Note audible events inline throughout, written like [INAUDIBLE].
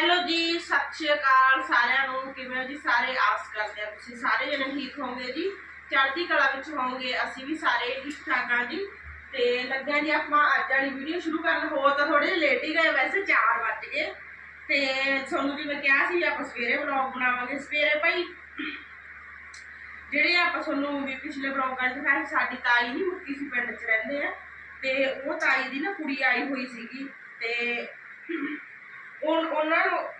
Hello ਜੀ, ਸਤਿ ਸ਼੍ਰੀ ਅਕਾਲ ਸਾਰਿਆਂ ਨੂੰ। ਕਿਵੇਂ ਹੋ ਜੀ? ਸਾਰੇ ਆਸ ਕਰਦੇ ਆ ਤੁਸੀਂ ਸਾਰੇ ਜਣੇ ਠੀਕ ਹੋਵੋਗੇ ਜੀ? ਚੜ੍ਹਦੀ ਕਲਾ ਵਿੱਚ ਹੋਵੋਗੇ, ਅਸੀਂ ਵੀ ਸਾਰੇ ਠੀਕ ਠਾਕ ਆ ਜੀ। ਤੇ ਲੱਗਿਆ ਜੀ, ਆਪਾਂ ਅੱਜ ਵਾਲੀ ਵੀਡੀਓ ਸ਼ੁਰੂ ਕਰਨ। ਹੋ ਤਾਂ ਥੋੜੇ ਲੇਟ ਹੀ ਗਏ, ਵੈਸੇ 4 ਵੱਜ ਗਏ। ਤੇ ਤੁਹਾਨੂੰ ਵੀ ਮੈਂ ਕਿਹਾ ਸੀ, ਆਪਾਂ ਸਵੇਰੇ ਵਲੌਗ ਬਣਾਵਾਂਗੇ। ਸਵੇਰੇ ਭਾਈ, ਜਿਹੜੇ ਆਪਾਂ ਤੁਹਾਨੂੰ ਵੀ ਪਿਛਲੇ ਵਲੌਗਾਂ 'ਚ ਦਿਖਾਇਆ ਸਾਡੀ ਤਾਈ ਨਹੀਂ ਮੁੱਕੀ ਸੀ ਪਿੰਡ 'ਚ ਰਹਿੰਦੇ ਆ। ਤੇ ਉਹ ਤਾਈ ਦੀ ਨਾ ਕੁੜੀ ਆਈ ਹੋਈ ਸੀਗੀ। ਤੇ ਉਹਨਾਂ ਨੂੰ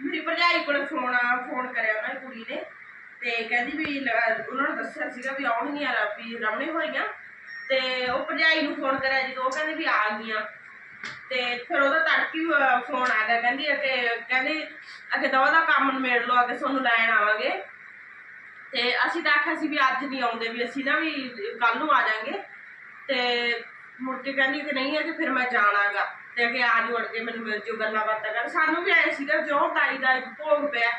ਮੇਰੀ ਭਰਜਾਈ ਕੋਲ ਫੋਨ ਆ, ਫੋਨ ਕਰਿਆ ਉਹਨਾਂ ਦੀ ਕੁੜੀ ਨੇ ਤੇ ਕਹਿੰਦੀ ਵੀ ਲ- ਉਹਨਾਂ ਨੂੰ ਦੱਸਿਆ ਸੀਗਾ ਵੀ ਆਉਣਗੀਆਂ ਵੀ ਰਮਣੇ ਹੋਈਆਂ ਤੇ ਉਹ ਭਰਜਾਈ ਨੂੰ ਫੋਨ ਕਰਿਆ ਜਦੋਂ ਉਹ ਕਹਿੰਦੇ ਵੀ ਆ ਗਈਆਂ। ਤੇ ਫਿਰ ਉਹਦਾ ਤੜਕੀ ਫੋਨ ਆ ਗਿਆ, ਕਹਿੰਦੀ ਕਿ ਕਹਿੰਦੀ ਅਗੇ ਦਵਾ ਦਾ ਕੰਮ ਨਿਬੇੜ ਲਓ, ਅਗੇ ਤੁਹਾਨੂੰ ਲੈਣ ਆਵਾਂਗੇ। ਤੇ ਅਸੀਂ ਤਾਂ ਆਖਿਆ ਸੀ ਵੀ ਅੱਜ ਨਹੀਂ ਆਉਂਦੇ, ਵੀ ਅਸੀਂ ਨਾ ਵੀ ਕੱਲ ਨੂੰ ਆ ਜਾਾਂਗੇ। ਤੇ ਮੁੜ ਕੇ ਕਹਿੰਦੀ ਕਿ ਨਹੀਂ ਹੈ ਕਿ ਫਿਰ ਮੈਂ ਜਾਣਾਗਾ। ਤੇ ਅਗੇ ਆ ਜੂ ਕੇ ਮੈਨੂੰ ਮਿਲ ਜੂ, ਗੱਲਾਂ ਬਾਤਾਂ ਕਰ ਸਾਨੂੰ ਵੀ ਆਏ ਸੀਗਾ ਜੋ ਤਾਈ ਦਾ ਭੋਗ ਪਿਆ।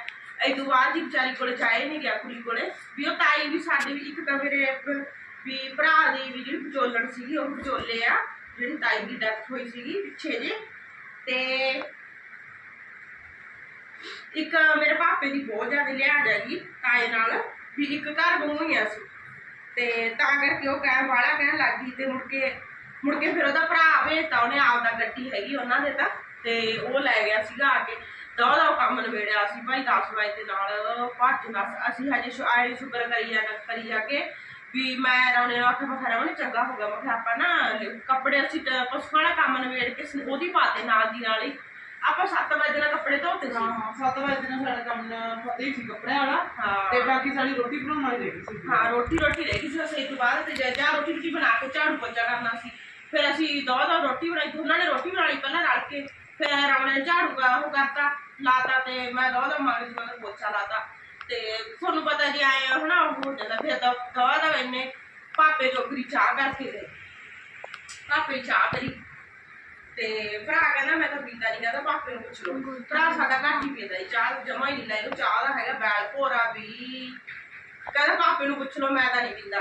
ਇਹ ਤੋਂ ਬਾਅਦ ਦੀ ਵਿਚਾਰੀ ਕੋਲੇ ਚਾਹੇ ਨਹੀਂ ਗਿਆ ਕੁੜੀ ਕੋਲੇ। ਵੀ ਉਹ ਤਾਈ ਵੀ ਸਾਡੀ ਵੀ ਇੱਕ ਤਾਂ ਮੇਰੇ ਵੀ ਭਰਾ ਦੀ ਵੀ ਜਿਹੜੀ ਵਿਚੋਲਣ ਸੀਗੀ, ਉਹ ਵਿਚੋਲੇ ਆ, ਜਿਹੜੀ ਤਾਈ ਦੀ ਡੈਥ ਹੋਈ ਸੀਗੀ ਪਿੱਛੇ ਜੇ। ਤੇ ਇੱਕ ਮੇਰੇ ਪਾਪੇ ਦੀ ਬਹੁਤ ਜ਼ਿਆਦਾ ਲਿਹਾਜ਼ ਹੈਗੀ ਤਾਏ ਨਾਲ, ਵੀ ਇੱਕ ਘਰ ਬਣਾਈਆਂ ਸੀ ਤੇ ਤਾਂ ਕਰਕੇ ਉਹ ਕਹਿ ਵਾਲਾ, ਕਹਿਣ ਲੱਗ ਗਈ ਤੇ ਮੁੜ ਕੇ ਮੁੜ ਕੇ ਫਿਰ ਉਹਦਾ ਭਰਾ ਭੇਜਤਾ ਉਹਨੇ ਆਪਦਾ ਗੱਡੀ ਹੈਗੀ ਉਹਨਾਂ ਦੇ ਤਾਂ ਤੇ ਉਹ ਲੈ ਗਿਆ ਸੀਗਾ ਆ ਕੇ। ਦੋ ਦੋ ਕੰਮ ਨਿਬੇੜਿਆ ਸੀ ਭਾਈ 10 ਵਜੇ ਦੇ ਨਾਲ। ਭੱਜ ਨਸ ਅਸੀਂ ਹਜੇ ਆਏ ਸ਼ੁਕਰ ਕਰੀ ਜਾ ਕਰੀ ਜਾ ਕੇ ਵੀ ਮੈਂ ਰੌਣੇ ਨੂੰ ਆਖਿਆ ਮੈਂ ਚੰਗਾ ਹੋ ਗਿਆ ਮੈਂ ਕਿਹਾ ਆਪਾਂ ਨਾ ਕੱਪੜੇ ਅਸੀਂ ਪਸ਼ੂਆਂ ਵਾਲਾ ਕੰਮ ਨਿਬੇੜ ਕੇ ਉਹਦੀ ਪਾਤੇ ਨਾਲ ਦੀ ਨਾਲ ਹੀ। ਆਪਾਂ 7 ਵਜੇ ਨਾਲ ਕੱਪੜੇ ਧੋਤੇ ਸੀ। ਹਾਂ ਸੱਤ ਵਜੇ ਨਾਲ ਸਾਡਾ ਕੰਮ ਫਤਿਹ ਸੀ ਕੱਪੜਿਆਂ ਵਾਲਾ। ਹਾਂ। ਤੇ ਬਾਕੀ ਸਾਡੀ ਰੋਟੀ ਬਣਾਉਣ ਵਾਲੀ ਰਹੀ ਸੀ। ਹਾਂ ਰੋਟੀ ਰੋਟੀ ਰਹਿ ਗਈ ਸੀ ਅਸੀਂ ਤੋਂ ਬਾਅਦ ਤੇ ਜਾ ਜਾ ਰੋਟੀ ਰੋਟੀ ਬਣਾ ਕੇ ਝਾੜੂ ਪੋਚਾ ਅਸੀਂ ਦੋ ਦੋ ਰੋਟੀ ਬਣਾਈ ਤੇ ਨੇ ਰੋਟੀ ਬਣਾ ਲਈ ਪਹਿਲਾਂ ਰਲ ਕੇ। ਫਿਰ ਰਾਵਣੇ ਨੇ ਝਾੜੂ ਉਹ ਕਰਤਾ, ਲਾਤਾ ਤੇ ਮੈਂ ਦੋ ਦੋ ਮਾਰ ਕੇ ਪੋਚਾ ਲਾਤਾ। ਤੇ ਤੁਹਾਨੂੰ ਪਤਾ ਜੀ ਆਏ ਹਨਾ, ਉਹ ਹੋ ਜਾਂਦਾ ਫਿਰ ਦੋ ਦੋ ਦੋ ਇੰਨੇ ਪਾਪੇ ਜੋਗਰੀ ਚਾਹ ਕਰਕੇ ਗਏ। ਪਾਪੇ ਚਾਹ ਕਰੀ ਤੇ ਭਰਾ ਕਹਿੰਦਾ, ਮੈਂ ਤਾਂ ਪੀਂਦਾ ਨਹੀਂ ਕਹਿੰਦਾ ਪਾਪੇ ਨੂੰ ਪੁੱਛ ਲਓ ਭਰਾ ਸਾਡਾ ਘੱਟ ਹੀ ਪੀਂਦਾ ਚਾਹ ਜਮਾ ਹੀ ਨਹੀਂ ਲੈ ਇਹਨੂੰ ਚਾਹ ਦਾ ਹੈਗਾ ਬੈਲ, ਭੋਰਾ ਵੀ ਕਹਿੰਦਾ ਪਾਪੇ ਨੂੰ ਪੁੱਛ ਲਓ ਮੈਂ ਤਾਂ ਨਹੀਂ ਪੀਂਦਾ।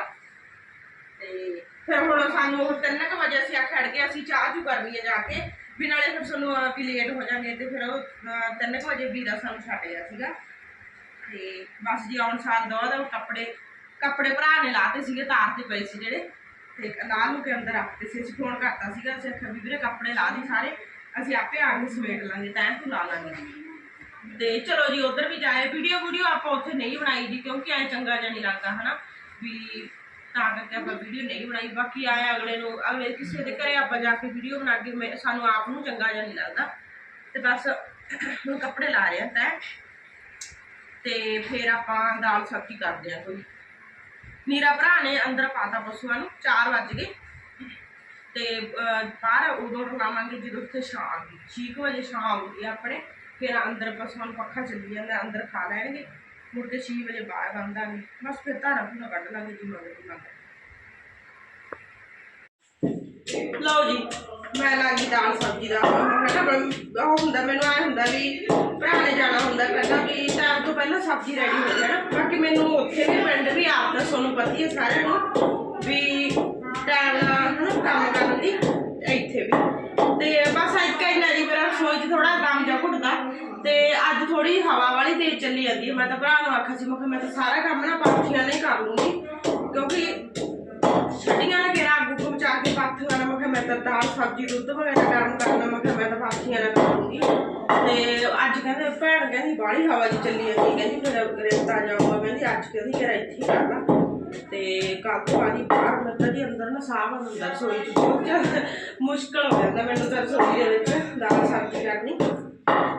ਤੇ ਫਿਰ ਹੁਣ ਸਾਨੂੰ ਉਹ ਤਿੰਨ ਕੁ ਵਜੇ ਅਸੀਂ ਆਖਿਆ ਕੇ ਅਸੀਂ ਚਾਹ ਚੂ ਕਰਨੀ ਹੈ ਜਾ ਕੇ ਵੀ ਨਾਲੇ ਫਿਰ ਸਾਨੂੰ ਅਹ, ਵੀ ਲੇਟ ਹੋ ਜਾਾਂਗੇ ਤੇ ਫਿਰ ਉਹ ਅਹ, ਤਿੰਨ ਕੁ ਵਜੇ ਵੀਰਾ ਸਾਨੂੰ ਛੱਡ ਗਿਆ ਸੀਗਾ। ਤੇ ਬਸ ਜੀ ਆਉਣ ਸਾਰ ਦੋ ਦੋ ਕੱਪੜੇ ਕੱਪੜੇ ਭਰਾ ਨੇ ਲਾਤੇ ਸੀਗੇ ਤਾਰ ਤੇ ਪਏ ਸੀ ਜਿਹੜੇ ਤੇ ਲਾਹ ਨੂੰ ਕੇ ਅੰਦਰ ਰੱਖਤੇ ਸੀ ਅਸੀਂ ਫੋਨ ਕਰਤਾ ਸੀਗਾ ਅਸੀਂ ਆਖਿਆ ਵੀ ਵੀਰੇ ਕੱਪੜੇ ਲਾ ਦੀ ਸਾਰੇ ਅਸੀਂ ਆਪੇ ਆ ਕੇ ਸਮੇਟ ਲਾਂਗੇ ਤੈਂ ਤੂੰ ਲਾ ਲਾਂਗੇ। ਤੇ ਚਲੋ ਜੀ ਉਧਰ ਵੀ ਜਾਏ ਵੀਡੀਓ ਵੀਡੀਓ ਆਪਾਂ ਉੱਥੇ ਨਹੀਂ ਬਣਾਈ ਜੀ ਕਿਉਂਕਿ ਐ ਚੰਗਾ ਜਿਹਾ ਨਹੀਂ ਲੱਗਦਾ ਹਨਾ ਵੀ ਤਾਂ ਕਰਕੇ ਆਪਾਂ ਵੀਡੀਓ ਨਹੀਂ ਬਣਾਈ। ਬਾਕੀ ਆਏ ਅਗਲੇ ਨੂੰ, ਅਗਲੇ ਕਿਸੇ ਦੇ ਘਰੇ ਆਪਾਂ ਜਾ ਕੇ ਵੀਡੀਓ ਬਣਾ ਕੇ ਸਾਨੂੰ ਆਪ ਨੂੰ ਚੰਗਾ ਜਿਹਾ ਨਹੀਂ ਲੱਗਦਾ। ਤੇ ਬਸ ਹੁਣ ਕੱਪੜੇ ਲਾ ਰਹੇ ਆ ਤੇ ਫਿਰ ਆਪਾਂ ਦਾਲ ਸਬਜ਼ੀ ਕਰਦੇ ਆ ਕੋਈ ਨੀਰਾ ਭਰਾ ਨੇ ਅੰਦਰ ਪਾਤਾ ਪਸ਼ੂਆਂ ਨੂੰ 4 ਵੱਜ ਗਏ। ਤੇ ਬਾਹਰ ਉਦੋਂ ਲਾਵਾਂਗੇ ਜਦੋਂ ਉੱਥੇ ਸ਼ਾਮ ਦੀ 6 ਵਜੇ ਸ਼ਾਮ ਆਉਂਦੀ ਆ ਆਪਣੇ। ਫਿਰ ਅੰਦਰ ਪਸ਼ੂਆਂ ਨੂੰ ਪੱਖਾ ਚੱਲੀ ਜਾਂਦਾ, ਅੰਦਰ ਖਾ ਲੈਣਗੇ। ਮੁੜ ਕੇ 6 ਵਜੇ ਬਾਹਰ ਬੰਦਾਂਗੇ ਬਸ ਫਿਰ ਧਾਰਾ ਭੁਨਾ ਕੱਢ ਲਾਂਗੇ ਜੀ ਮਗਰ ਦੀ ਮਗਰ ਲਓ ਜੀ, ਮੈਂ ਲਾਗੀ ਦਾਲ ਸਬਜ਼ੀ ਦਾ ਹਨਾ ਉਹ ਹੁੰਦਾ, ਮੈਨੂੰ ਐ ਹੁੰਦਾ ਵੀ ਭਰਾ ਨੇ ਜਾਣਾ ਹੁੰਦਾ ਕਹਿੰਦਾ ਵੀ ਟਾਈਮ ਤੋਂ ਪਹਿਲਾਂ ਸਬਜ਼ੀ ਰੈਡੀ ਹੋ ਜਾਣਾ ਬਾਕੀ ਮੈਨੂੰ ਉੱਥੇ ਵੀ ਪਿੰਡ ਵੀ ਆਪ ਦਾ ਤੁਹਾਨੂੰ ਪਤਾ ਹੀ ਹੈ ਸਾਰਿਆਂ ਨੂੰ ਵੀ ਟਾਈਮ ਹਨਾ ਕੰਮ ਕਰਨ ਦੀ, ਇੱਥੇ ਵੀ। ਤੇ ਬਸ ਅੱਜ ਇੰਨਾ ਜੀ ਮੇਰਾ ਸੋਚ 'ਚ ਥੋੜਾ ਅੱਜ ਥੋੜੀ ਹਵਾ ਵਾਲੀ ਤੇਜ਼ ਚੱਲੀ ਜਾਂਦੀ ਹੈ। ਮੈਂ ਤਾਂ ਭਰਾ ਨੂੰ ਆਖਿਆ ਸੀ, ਮੈਂ ਕਿਹਾ ਮੈਂ ਤਾਂ ਸਾਰਾ ਕੰਮ ਨਾ ਪਾਥੀਆਂ ਨੇ ਕਰ ਲੂੰਗੀ। ਕਿਉਂਕਿ ਛੱਡੀਆਂ ਨਾ ਕਿਹੜਾ ਆਗੂ ਤੋਂ ਕੇ ਪਾਥੀਆਂ ਨਾਲ ਮੈਂ ਕਿਹਾ ਮੈਂ ਤਾਂ ਦਾਲ, ਸਬਜ਼ੀ, ਦੁੱਧ ਵਗੈਰਾ ਗਰਮ ਕਰਨਾ, ਮੈਂ ਕਿਹਾ ਮੈਂ ਤਾਂ ਪਾਥੀਆਂ ਨਾਲ ਕਰੂੰਗੀ ਤੇ ਅੱਜ ਕਹਿੰਦੇ ਭੈਣ ਕਹਿੰਦੀ ਬਾਹਲੀ ਹਵਾ ਜੀ ਚੱਲੀ ਜਾਂਦੀ ਕਹਿੰਦੀ ਫਿਰ ਰੇਤਾ ਜਾਊਗਾ। ਕਹਿੰਦੀ ਅੱਜ ਕਹਿੰਦੀ ਕਿਹੜਾ ਇੱਥੇ ਕਰਦਾ। ਤੇ ਕੱਲ ਤੋਂ ਬਾਅਦ ਬਾਹਰ ਮਤਲਬ ਜੀ ਅੰਦਰ ਨਾ ਸਾਹ ਹੁੰਦਾ ਰਸੋਈ ਚ। ਬਹੁਤ ਜ਼ਿਆਦਾ ਮੁਸ਼ਕਲ ਹੋ ਜਾਂਦਾ ਮੈਨੂੰ ਤਾਂ ਰਸੋਈ ਦੇ ਵਿੱਚ ਦਾਲ, ਸਬਜ਼ੀ ਕਰਨੀ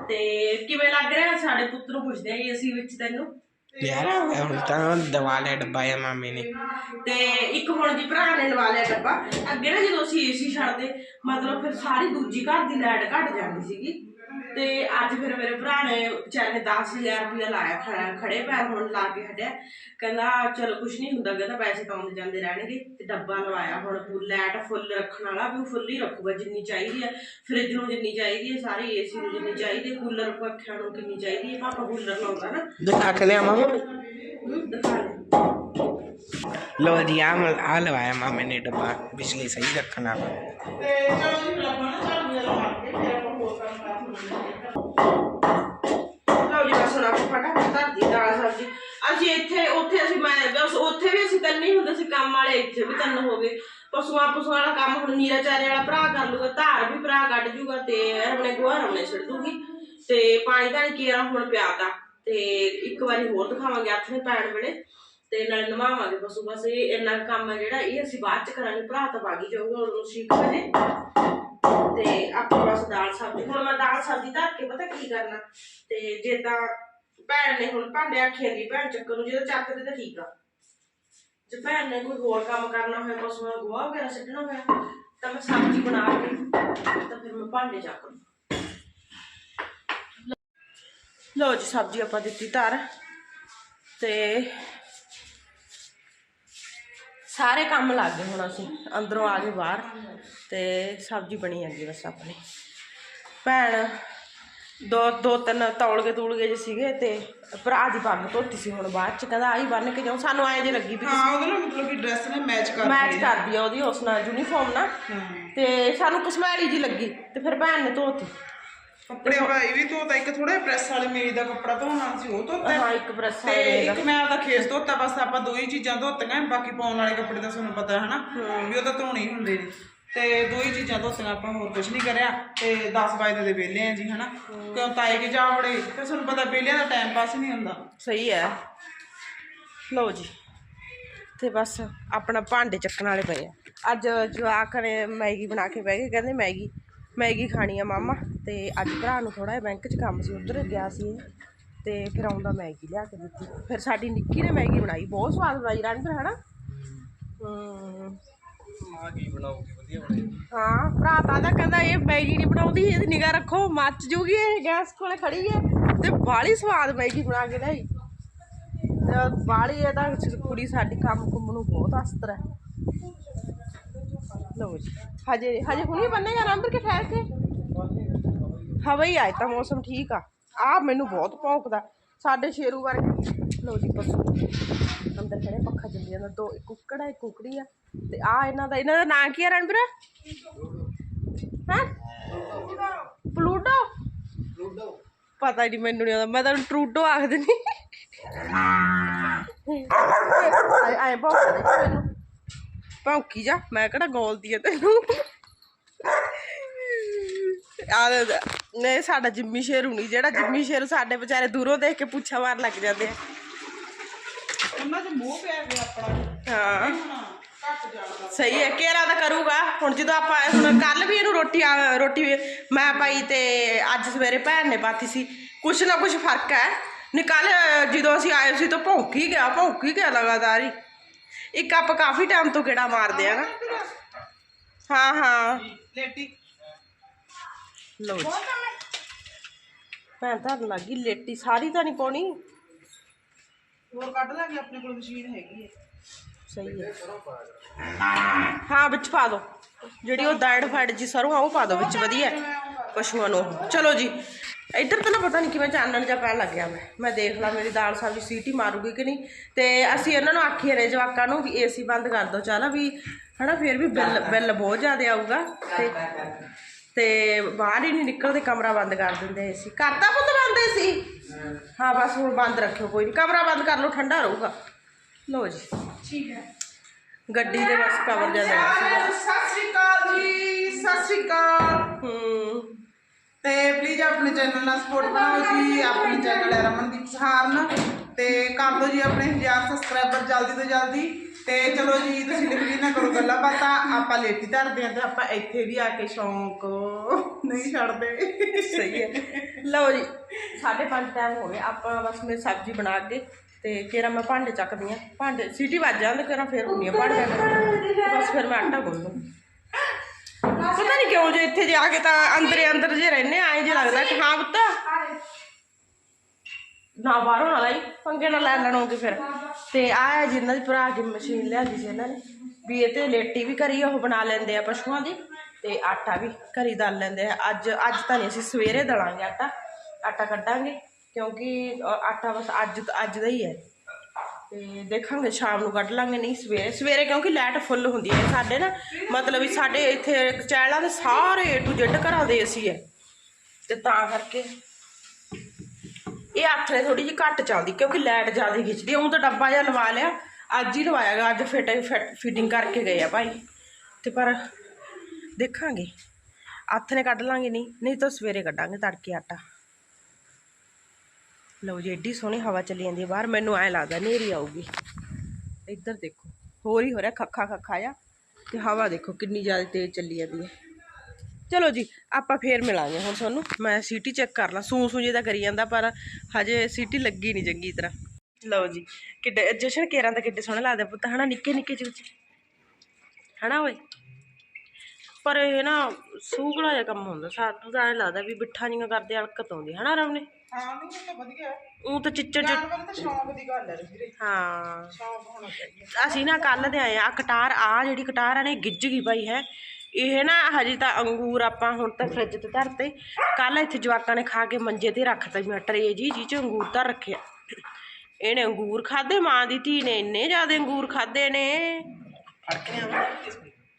ਤੇ ਕਿਵੇਂ ਲੱਗ ਰਿਹਾ ਸਾਡੇ ਪੁੱਤ ਨੂੰ ਪੁੱਛਦੇ ਆ ਏਸੀ ਵਿੱਚ ਤੈਨੂੰ। ਯਾਰ ਹੁਣ ਤਾਂ ਦਵਾ ਲਿਆ ਡੱਬਾ ਆ ਮਾਮੇ ਨੇ। ਤੇ ਇੱਕ ਹੁਣ ਜੀ ਭਰਾ ਨੇ ਲਵਾ ਲਿਆ ਡੱਬਾ। ਅੱਗੇ ਨਾ ਜਦੋਂ ਅਸੀਂ ਏਸੀ ਛੱਡਦੇ ਮਤਲਬ ਫਿਰ ਸਾਰੀ ਦੂਜੀ ਘਰ ਦੀ ਲਾਈਟ ਘਟ ਜਾਂਦੀ ਸੀਗੀ। ਤੇ ਅੱਜ ਫਿਰ ਮੇਰੇ ਭਰਾ ਨੇ ਨੇ 10000 ਰੁਪਇਆ ਲਾਇਆ ਖੜਾ ਖੜੇ ਪੈਰ ਹੁਣ ਲਾ ਕੇ ਹਟਿਆ। ਕਹਿੰਦਾ ਚਲ ਕੁਝ ਨਹੀਂ ਹੁੰਦਾ ਕਹਿੰਦਾ ਪੈਸੇ ਤਾਂ ਆਉਂਦੇ ਜਾਂਦੇ ਰਹਿਣਗੇ। ਤੇ ਡੱਬਾ ਲਵਾਇਆ ਹੁਣ ਫੁੱਲ ਲਾਈਟ ਫੁੱਲ ਰੱਖਣ ਵਾਲਾ ਵੀ ਫੁੱਲ ਹੀ ਰੱਖੂਗਾ ਜਿੰਨੀ ਚਾਹੀਦੀ ਹੈ ਫ੍ਰਿਜ ਨੂੰ ਜਿੰਨੀ ਚਾਹੀਦੀ ਹੈ ਸਾਰੇ ਏਸੀ ਨੂੰ ਜਿੰਨੀ ਚਾਹੀਦੀ ਹੈ ਕੂਲਰ ਪੱਖਿਆਂ ਨੂੰ ਕਿੰਨੀ ਚਾਹੀਦੀ ਹੈ ਪਾਪਾ ਕੂਲਰ ਲਾਉਂਦਾ ਨਾ। ਦਿਖਾ ਕੇ ਲਿਆ ਮਾਮਾ ਦਿਖਾ ਲੈ ਜੀ ਆ ਆ ਲਵਾਇਆ ਮਾਮੇ ਨੇ ਡੱਬਾ ਬਿਜਲੀ ਸਹੀ ਰੱਖਣ। ਵਾਲਾ ਤੇ ਚਲੋ ਜੀ ਅਸੀਂ ਇੱਥੇ, ਉੱਥੇ ਅਸੀਂ ਮੈਂ, ਬਸ ਉੱਥੇ ਵੀ ਅਸੀਂ ਤਿੰਨ ਹੁੰਦੇ ਸੀ, ਕੰਮ ਵਾਲੇ ਇੱਥੇ ਵੀ ਤਿੰਨ ਹੋ ਗਏ। ਪਸ਼ੂਆਂ ਪਸ਼ੂਆਂ ਵਾਲਾ ਕੰਮ ਹੁਣ ਨੀਰਾਚਾਰੇ ਵਾਲਾ ਭਰਾ ਕਰ ਲੂਗਾ, ਧਾਰ ਵੀ ਭਰਾ ਕੱਢ ਜੂਗਾ ਤੇ ਆਪਣੇ ਗੋਹਾ ਰਮਣੇ ਛੱਡ ਦੂਗੀ। ਤੇ ਪਾਣੀ ਤਾਂ ਕੀਰਾ ਹੁਣ ਪਿਆਦਾ ਤੇ। ਇੱਕ ਵਾਰੀ ਹੋਰ ਦਿਖਾਵਾਂਗੇ ਆਪਣੇ ਪੈਣ ਵੇਲੇ। ਤੇ ਨਾਲ ਨਵਾਵਾਂਗੇ ਪਸ਼ੂ। ਬਸ ਇਹ ਇੰਨਾ ਕੰਮ ਹੈ ਜਿਹੜਾ, ਇਹ ਅਸੀਂ ਬਾਅਦ ਚ ਕਰਾਂਗੇ, ਭਰਾ ਤਾਂ ਬਾਗੀ ਜਾਊਗਾ, ਉਹਨੂੰ 6 ਵਜੇ। ਤੇ ਆਪਾਂ ਬਸ ਦਾਲ ਸਬਜ਼ੀ, ਹੁਣ ਮੈਂ ਦਾਲ ਸਬਜ਼ੀ ਧਰ ਕੇ ਪਤਾ ਕੀ ਕਰਨਾ, ਤੇ ਜੇ ਤਾਂ ਭੈਣ ਨੇ ਹੁਣ ਭਾਂਡੇ ਆਖਿਆ ਦੀ, ਭੈਣ ਚੱਕਰ ਨੂੰ ਜਦੋਂ ਚੱਕਦੇ ਤਾਂ ਠੀਕ ਆ। ਜੇ ਭੈਣ ਨੇ ਕੋਈ ਹੋਰ ਕੰਮ ਕਰਨਾ ਹੋਇਆ ਪਸ਼ੂਆਂ ਦਾ ਗੋਹਾ ਵਗੈਰਾ ਛੱਡਣਾ ਹੋਇਆ, ਤਾਂ ਮੈਂ ਸਬਜ਼ੀ ਬਣਾ ਕੇ, ਤਾਂ ਫਿਰ ਮੈਂ ਭਾਂਡੇ ਚੱਕ ਲੂੰ। ਲਓ ਜੀ, ਸਬਜ਼ੀ ਆਪਾਂ ਦਿੱਤੀ ਧਰ, ਤੇ ਸਾਰੇ ਕੰਮ ਲੱਗ ਗਏ ਹੁਣ ਅਸੀਂ ਅੰਦਰੋਂ ਆ ਗਏ ਬਾਹਰ ਤੇ ਸਬਜ਼ੀ ਬਣੀ ਜਾਂਦੀ ਬਸ ਆਪਣੀ। ਭੈਣ ਦੋ ਦੋ ਤਿੰਨ ਤੌਲਗੇ ਤੂਲਗੇ ਜੇ ਸੀਗੇ ਤੇ ਭਰਾ ਦੀ ਪੱਗ ਧੋਤੀ ਸੀ ਹੁਣ ਬਾਅਦ ਚ ਕਹਿੰਦਾ ਆਹੀ ਬੰਨ ਕੇ ਜਾਉ ਸਾਨੂੰ ਐਂ ਜੇ ਲੱਗੀ ਵੀ ਹਾਂ ਉਹਦੇ ਨਾਲ ਮਤਲਬ ਕਿ ਡਰੈਸ ਨਾਲ ਮੈਚ ਕਰ ਮੈਚ ਕਰਦੀ ਆ ਉਹਦੀ ਉਸ ਨਾਲ ਯੂਨੀਫਾਰਮ ਨਾਲ ਤੇ ਸਾਨੂੰ ਕਸਮੈਲੀ ਜੀ ਲੱਗੀ ਤੇ ਫਿਰ ਭੈਣ ਨੇ ਧੋਤੀ। ਕੱਪੜੇ ਭਾਈ ਵੀ ਧੋਤਾ ਇੱਕ ਥੋੜਾ ਪ੍ਰੈਸ ਵਾਲੇ ਮੇਰੀ ਦਾ ਕੱਪੜਾ ਧੋਣਾ ਸੀ ਉਹ ਧੋਤਾ। ਹਾਂ ਇੱਕ ਪ੍ਰੈਸ ਤੇ ਇੱਕ ਮੈਂ ਆਪਦਾ ਖੇਸ ਧੋਤਾ ਬਸ ਆਪਾਂ ਦੋ ਹੀ ਚੀਜ਼ਾਂ ਧੋਤੀਆਂ ਬਾਕੀ ਪਾਉਣ ਵਾਲੇ ਕੱਪੜੇ ਤਾਂ ਤੁਹਾਨੂੰ ਪਤਾ ਹੈ। ਨਾ ਵੀ ਉਹ ਤਾਂ ਧੋਣੇ ਹੀ ਹੁੰਦੇ ਨੇ। ਤੇ ਦੋ ਹੀ ਚੀਜ਼ਾਂ ਧੋਤੀਆਂ ਆਪਾਂ ਹੋਰ ਕੁਝ ਨਹੀਂ ਕਰਿਆ। ਤੇ 10 ਵਜੇ ਦੇ ਵਿਹਲੇ ਆ ਜੀ ਹਨਾ। ਕਿਉਂ ਤਾਏ ਕੇ ਜਾ ਵੜੇ? ਤੇ ਤੁਹਾਨੂੰ ਪਤਾ ਵਿਹਲਿਆਂ ਦਾ ਟਾਈਮ ਪਾਸ ਨਹੀਂ ਹੁੰਦਾ। ਸਹੀ ਹੈ। ਲਓ ਜੀ। ਤੇ ਬਸ ਆਪਣਾ ਭਾਂਡੇ ਚੱਕਣ ਵਾਲੇ ਪਏ ਆ। ਅੱਜ ਜਵਾਕ ਨੇ ਮੈਗੀ ਬਣਾ ਕੇ ਬਹਿ ਗਏ ਕਹਿੰਦੇ ਮੈਗੀ ਮੈਗੀ ਖਾਣੀ ਆ ਮਾਮਾ ਤੇ ਅੱਜ ਭਰਾ ਨੂੰ ਥੋੜਾ ਜਿਹਾ ਬੈਂਕ 'ਚ ਕੰਮ ਸੀ ਉਧਰ ਗਿਆ ਸੀ ਤੇ ਫਿਰ ਆਉਂਦਾ ਮੈਗੀ ਲਿਆ ਕੇ ਦਿੱਤੀ। ਫਿਰ ਸਾਡੀ ਨਿੱਕੀ ਨੇ ਮੈਗੀ ਬਣਾਈ ਬਹੁਤ ਸਵਾਦ ਬਣਾਈ ਰਣਵੀਰ ਹਨਾ? ਹੂੰ। ਮਾਂ ਕੀ ਬਣਾਉਗੀ ਵਧੀਆ ਬਣਾਈ ਹਾਂ ਭਰਾ ਤਾਂ ਦਾ ਕਹਿੰਦਾ ਇਹ ਮੈਗੀ ਨਹੀਂ ਬਣਾਉਂਦੀ ਇਹਦੀ ਨਿਗਾਹ ਰੱਖੋ ਮੱਚ ਜੂਗੀ ਇਹ ਗੈਸ ਕੋਲੇ ਖੜੀ ਹੈ ਤੇ ਬਾਲੀ ਸਵਾਦ ਮੈਗੀ ਬਣਾ ਕੇ ਲਿਆਈ। ਤੇ ਬਾਲੀ ਇਹਦਾ ਕੁੜੀ ਸਾਡੀ ਕੰਮ ਕੁੰਮ ਨੂੰ ਬਹੁਤ ਅਸਤਰ ਹੈ। ਲਓ ਜੀ ਹਜੇ ਹਜੇ ਹੁਣੀ ਬੰਨੇਗਾ ਨੰਬਰ ਕੇ ਠਹਿਰ ਕੇ। ਹਵਾ ਹੀ ਆਇਆ ਤਾਂ ਮੌਸਮ ਠੀਕ ਆ। ਆ ਮੈਨੂੰ ਬਹੁਤ ਭੌਂਕਦਾ। ਸਾਡੇ ਸ਼ੇਰੂ ਵਰਗੇ। ਲਓ ਜੀ ਪਸ਼ੂ। ਅੰਦਰ ਖੜੇ ਪੱਖਾ ਚੱਲੀ ਜਾਂਦਾ। ਦੋ ਇੱਕ ਕੁੱਕੜ ਆ ਇੱਕ ਕੁਕੜੀ ਆ। ਤੇ ਆ ਇਹਨਾਂ ਦਾ ਇਹਨਾਂ ਦਾ ਨਾਂ ਕੀ ਆ ਰਣਬੀਰ? ਹੈ? ਪਲੂਟੋ? ਪਤਾ ਨਹੀਂ ਮੈਨੂੰ ਨਹੀਂ ਆਉਂਦਾ। ਮੈਂ ਤਾਂ ਟਰੂਡੋ ਆਖ ਦਿੰਦੀ ਆਏ ਮੈਨੂੰ ਭੌਂਕੀ ਜਾ ਮੈਂ ਕਿਹੜਾ ਗੋਲਦੀ ਆ ਤੈਨੂੰ? ਆ ਨੇ ਸਾਡਾ ਜਿੰਮੀ ਸ਼ੇਰੂ ਨਹੀਂ ਜਿਹੜਾ ਜਿੰਮੀ ਸ਼ੇਰੂ ਸਾਡੇ ਵਿਚਾਰੇ ਦੂਰੋਂ ਦੇਖ ਕੇ ਪੁੱਛਾ ਮਾਰ ਲੱਗ ਜਾਂਦੇ ਆ। ਉਹਨਾਂ 'ਚ ਮੋਹ ਪਿਆ ਗਿਆ ਆਪਣਾ। ਹਾਂ। ਹਾਂ ਘੱਟ ਜਾਣਾ ਸਹੀ ਹੈ ਕੇਰਾ ਤਾਂ ਕਰੂਗਾ? ਹੁਣ ਜਦੋਂ ਆਪਾਂ ਹੁਣ ਕੱਲ ਵੀ ਇਹਨੂੰ ਰੋਟੀ ਰੋਟੀ ਮੈਂ ਪਾਈ ਤੇ ਅੱਜ ਸਵੇਰੇ ਭੈਣ ਨੇ ਪਾਤੀ ਸੀ। ਕੁਛ ਨਾ ਕੁਛ ਫ਼ਰਕ ਹੈ। ਨਿਕਲ ਜਦੋਂ ਅਸੀਂ ਆਏ ਸੀ ਤਾਂ ਭੌਂਕੀ ਗਿਆ ਭੌਂਕੀ ਗਿਆ ਲਗਾਤਾਰ ਹੀ। ਇੱਕ ਆਪ ਕਾਫੀ ਟਾਈਮ ਤੋਂ ਕਿਹੜਾ ਮਾਰਦੇ ਆ ਨਾ। ਹਾਂ ਹਾਂ। ਲੇਟੀ। ਲੋ ਜੀ। ਭੈਣ ਤਾਂ ਲੱਗੀ ਲੇਟੀ ਸਾਰੀ ਤਾਂ ਨਹੀਂ ਪਾਉਣੀ। ਹੋਰ ਕੱਢ ਲਾਂਗੇ ਆਪਣੇ ਕੋਲ ਮਸ਼ੀਨ ਹੈਗੀ ਹੈ। ਸਹੀ ਹੈ। ਹਾਂ ਵਿੱਚ ਪਾ ਦਿਓ ਜਿਹੜੀ ਉਹ ਦਾੜ ਫੜ ਜੀ ਸਰੋਂ ਆ ਉਹ ਪਾ ਦਿਓ ਵਿੱਚ ਵਧੀਆ। ਪਸ਼ੂਆਂ ਨੂੰ। ਚਲੋ ਜੀ ਇੱਧਰ ਤਾਂ ਨਾ ਪਤਾ ਨਹੀਂ ਕਿਵੇਂ ਚਾਨਣ ਜਿਹਾ ਪੈਣ ਲੱਗ ਗਿਆ ਮੈਂ। ਮੈਂ ਦੇਖ ਲਾ ਮੇਰੀ ਦਾਲ ਸਬਜ਼ੀ ਸੀਟੀ ਮਾਰੂਗੀ ਕਿ ਨਹੀਂ। ਤੇ ਅਸੀਂ ਇਹਨਾਂ ਨੂੰ ਆਖੀ ਰਹੇ ਜਵਾਕਾਂ ਨੂੰ ਵੀ ਏਸੀ ਬੰਦ ਕਰ ਦਿਓ ਚੱਲ ਵੀ ਹਨਾ ਫਿਰ ਵੀ ਬਿੱਲ ਬਿੱਲ ਬਹੁਤ ਜ਼ਿਆਦਾ ਆਊਗਾ। ਤੇ ਤੇ ਬਾਹਰ ਹੀ ਨਹੀਂ ਨਿਕਲਦੇ ਕਮਰਾ ਬੰਦ ਕਰ ਦਿੰਦੇ ਏਸੀ ਕਰਤਾ ਪੁੱਤ ਬੰਦ ਏਸੀ ਹਾਂ ਬਸ ਹੁਣ ਬੰਦ ਰੱਖਿਓ ਕੋਈ ਨਹੀਂ ਕਮਰਾ ਬੰਦ ਕਰ ਲਓ ਠੰਡਾ ਰਹੂਗਾ। ਲਓ ਜੀ। ਠੀਕ ਹੈ। ਗੱਡੀ ਦੇ ਬਸ ਕਵਰ ਦੇਣਾ ਸੀਗਾ। ਸਤਿ ਸ਼੍ਰੀ ਅਕਾਲ ਜੀ ਸਤਿ ਸ਼੍ਰੀ ਅਕਾਲ। ਹੂੰ। ਤੇ ਪਲੀਜ਼ ਆਪਣੇ ਚੈਨਲ ਨਾਲ ਸਪੋਰਟ ਬਣਾਓ ਜੀ ਆਪਣੇ ਚੈਨਲ ਹੈ ਰਮਨਦੀਪ ਸਹਾਰਨ। ਤੇ ਕਰ ਦਿਓ ਜੀ ਆਪਣੇ 1000 ਸਬਸਕ੍ਰਾਈਬਰ ਜਲਦੀ ਤੋਂ ਜਲਦੀ। ਤੇ ਚਲੋ ਜੀ ਤੁਸੀਂ ਲਿਖੀ ਨਾ ਕਰੋ ਗੱਲਾਂ ਬਾਤਾਂ ਆਪਾਂ ਲੇਟੀ ਧਰਦੇ ਆਂ ਤੇ ਆਪਾਂ ਇੱਥੇ ਵੀ ਆ ਕੇ ਸ਼ੌਂਕ ਨਹੀਂ ਛੱਡਦੇ। ਸਹੀ ਹੈ। ਲਓ ਜੀ 5:30 ਟਾਈਮ ਹੋ ਗਿਆ ਆਪਾਂ ਬਸ ਮੈਂ ਸਬਜ਼ੀ ਬਣਾ ਕੇ ਤੇ ਕਿਹੜਾ ਮੈਂ ਭਾਂਡੇ ਚੱਕਦੀ ਆ ਭਾਂਡੇ ਸੀਟੀ ਵੱਜ ਜਾਂਦੇ ਕਿਹੜਾ ਫੇਰ ਹੁੰਦੀ ਆ ਭਾਂਡੇ। ਬਸ ਫਿਰ ਮੈਂ ਆਟਾ ਗੁੰਨ ਲੂੰ ਪਤਾ ਨਹੀਂ ਕਿਉਂ ਜੇ ਇੱਥੇ ਜਾ ਕੇ ਤਾਂ ਅੰਦਰੇ ਅੰਦਰ ਜੇ ਰਹਿੰਦੇ ਆਏ ਜੇ ਲੱਗਦਾ ਕਿ ਹਾਂ ਪੁੱਤ। ਨਾ ਬਾਹਰੋਂ ਨਾ ਲਈ, ਪੰਗੇ ਨਾਲ ਲੈ ਲੈਣੋਗੇ ਫਿਰ। ਤੇ ਆਹ ਜਿੰਨਾਂ ਦੀ ਭਰਾ ਦੀ ਮਸ਼ੀਨ ਲਿਆਂਦੀ ਸੀ ਇਹਨਾਂ ਨੇ। ਵੀ ਇਹ ਤੇ ਲੇਟੀ ਵੀ ਕਰੀ ਉਹ ਬਣਾ ਲੈਂਦੇ ਆ ਪਸ਼ੂਆਂ ਦੀ, ਤੇ ਆਟਾ ਵੀ ਘਰੀ ਦਲ ਲੈਂਦੇ ਆ। ਅੱਜ ਅੱਜ ਤਾਂ ਨਹੀਂ, ਅਸੀਂ ਸਵੇਰੇ ਦਲਾਂਗੇ ਆਟਾ। ਆਟਾ ਕੱਢਾਂਗੇ, ਕਿਉਂਕਿ ਆਟਾ ਬਸ ਅੱਜ ਅੱਜ ਦਾ ਹੀ ਹੈ। ਤੇ ਦੇਖਾਂਗੇ, ਸ਼ਾਮ ਨੂੰ ਕੱਢ ਲਾਂਗੇ। ਨਹੀਂ, ਸਵੇਰੇ ਸਵੇਰੇ ਕਿਉਂਕਿ ਲਾਈਟ ਫੁੱਲ ਹੁੰਦੀ ਹੈ ਸਾਡੇ ਨਾ, ਮਤਲਬ ਵੀ ਸਾਡੇ ਇੱਥੇ ਚੈਲਾ ਦੇ ਸਾਰੇ ਏ ਟੂ ਜ਼ੈਡ ਘਰਾਂ ਦੇ ਏਸੀ ਹੈ। ਤੇ ਤਾਂ ਕਰਕੇ ਇਹ ਆਥਰੇ ਥੋੜੀ ਜਿਹੀ ਘੱਟ ਚੱਲਦੀ, ਕਿਉਂਕਿ ਲਾਈਟ ਜ਼ਿਆਦਾ ਖਿੱਚਦੀ ਉਹ ਤਾਂ ਡੱਬਾ ਜਿਹਾ ਲਵਾ ਲਿਆ, ਅੱਜ ਹੀ ਲਵਾਇਆਗਾ ਅੱਜ ਫਿਟ ਫਿਟਿੰਗ ਕਰਕੇ ਗਏ ਆ ਭਾਈ। ਤੇ ਪਰ ਦੇਖਾਂਗੇ, ਹੱਥ ਨੇ ਕੱਢ ਲਾਂਗੇ, ਨਹੀਂ ਨਹੀਂ ਤਾਂ ਸਵੇਰੇ ਕੱਢਾਂਗੇ ਤੜਕੇ ਆਟਾ। ਲਓ ਜੀ, ਏਡੀ ਸੋਹਣੀ ਹਵਾ ਚੱਲੀ ਜਾਂਦੀ ਹੈ ਬਾਹਰ, ਮੈਨੂੰ ਐ ਲੱਗਦਾ ਨੇਰੀ ਆਊਗੀ। ਇੱਧਰ ਦੇਖੋ, ਹੋਰ ਹੀ ਹੋ ਰਿਹਾ, ਖੱਖਾ ਖੱਖਾ ਆ ਤੇ ਹਵਾ ਦੇਖੋ ਕਿੰਨੀ ਜ਼ਿਆਦਾ ਤੇਜ਼ ਚੱਲੀ ਜਾਂਦੀ ਹੈ। ਚਲੋ ਜੀ, ਆਪਾਂ ਫੇਰ ਮਿਲਾਂਗੇ ਹੁਣ ਤੁਹਾਨੂੰ। ਮੈਂ ਸੀਟੀ ਚੈੱਕ ਕਰ ਲਾਂ, ਸੂ ਸੂ ਜੇ ਤਾਂ ਕਰੀ ਜਾਂਦਾ, ਪਰ ਹਜੇ ਸੀਟੀ ਲੱਗੀ ਨਹੀਂ ਚੰਗੀ ਤਰ੍ਹਾਂ। ਲਓ ਜੀ, ਕਿੱਡੇ, ਜਸ਼ਨ ਕੇਰਾਂ ਦਾ ਕਿੱਡੇ ਸੋਹਣੇ ਲੱਗਦਾ ਪੁੱਤ, ਹਨਾ? ਨਿੱਕੇ ਨਿੱਕੇ ਜਿਹੇ ਵਿੱਚ ਹਨਾ ਓਏ? ਪਰ ਇਹ ਨਾ ਸੂਗਲਾ ਜਿਹਾ ਕੰਮ ਹੁੰਦਾ ਸਾਨੂੰ ਤਾਂ ਐਂ ਲੱਗਦਾ ਵੀ ਬਿੱਠਾ ਜਿਹੀਆਂ ਕਰਦੇ, ਅਲਕਤ ਆਉਂਦੀ ਹਨਾ ਰਮਨੇ? ਉਹ ਤਾਂ ਚਿੱਚੜ ਚ ਹਾਂ ਅਸੀਂ ਨਾ ਕੱਲ ਦੇ ਆਏ ਆ ਕਟਾਰ ਆ ਜਿਹੜੀ ਕਟਾਰ ਆ ਨੇ ਗਿੱਜ ਗਈ ਪਈ ਹੈ। ਇਹ ਨਾ ਹਜੇ ਤਾਂ ਅੰਗੂਰ ਆਪਾਂ ਹੁਣ ਤਾਂ ਫ੍ਰਿਜ ਤੇ ਧਰਤੇ। ਕੱਲ ਇੱਥੇ ਜਵਾਕਾਂ ਨੇ ਖਾ ਕੇ ਮੰਜੇ ਤੇ ਰੱਖਤਾ ਮੈਂ ਟਰੇ ਜੀ ਜੀ ਚ ਅੰਗੂਰ ਤਾਂ ਰੱਖਿਆ। ਇਹਨੇ ਅੰਗੂਰ ਖਾਦੇ ਮਾਂ ਦੀ ਧੀ ਨੇ ਇੰਨੇ ਜ਼ਿਆਦਾ ਅੰਗੂਰ ਖਾਦੇ ਨੇ।